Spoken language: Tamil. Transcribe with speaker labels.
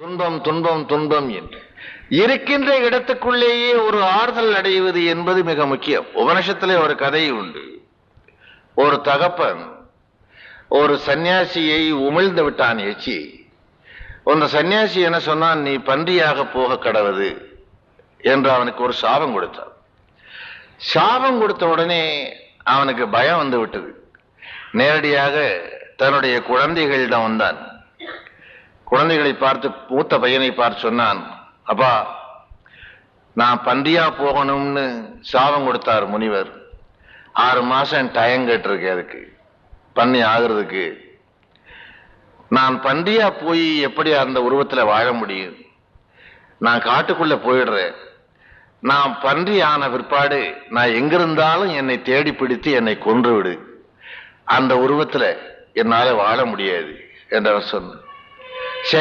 Speaker 1: துன்பம் துன்பம் துன்பம் என்று. இருக்கின்ற இடத்துக்குள்ளேயே ஒரு ஆறுதல் அடைவது என்பது மிக முக்கியம். உபனிஷத்திலே ஒரு கதை உண்டு. ஒரு தகப்பன் ஒரு சன்னியாசியை உமிழ்ந்து விட்டான் எச்சி அந்த சன்னியாசி என்ன சொன்னான்? நீ பன்றியாக போக கடவுது என்று அவனுக்கு ஒரு சாபம் கொடுத்தான். சாபம் கொடுத்த உடனே அவனுக்கு பயம் வந்து விட்டது. நேரடியாக தன்னுடைய குழந்தைகளிடம் வந்தான். குழந்தைகளை பார்த்து மூத்த பையனை பார்த்து சொன்னான் அப்பா நான் பந்தியா போகணும்னு சாபம் கொடுத்தார் முனிவர். ஆறு மாசம் டயம் கேட்டிருக்கேன் அதுக்கு. பண்ணி ஆகுறதுக்கு. நான் பன்றியா போய் எப்படி அந்த உருவத்தில் வாழ முடியும்? நான் காட்டுக்குள்ள போயிடுறேன். நான் பன்றி ஆன பிற்பாடு நான் எங்கிருந்தாலும் என்னை தேடி பிடித்து என்னை கொன்று விடு. அந்த உருவத்தில் என்னால் வாழ முடியாது என்றவர் சொன்னார்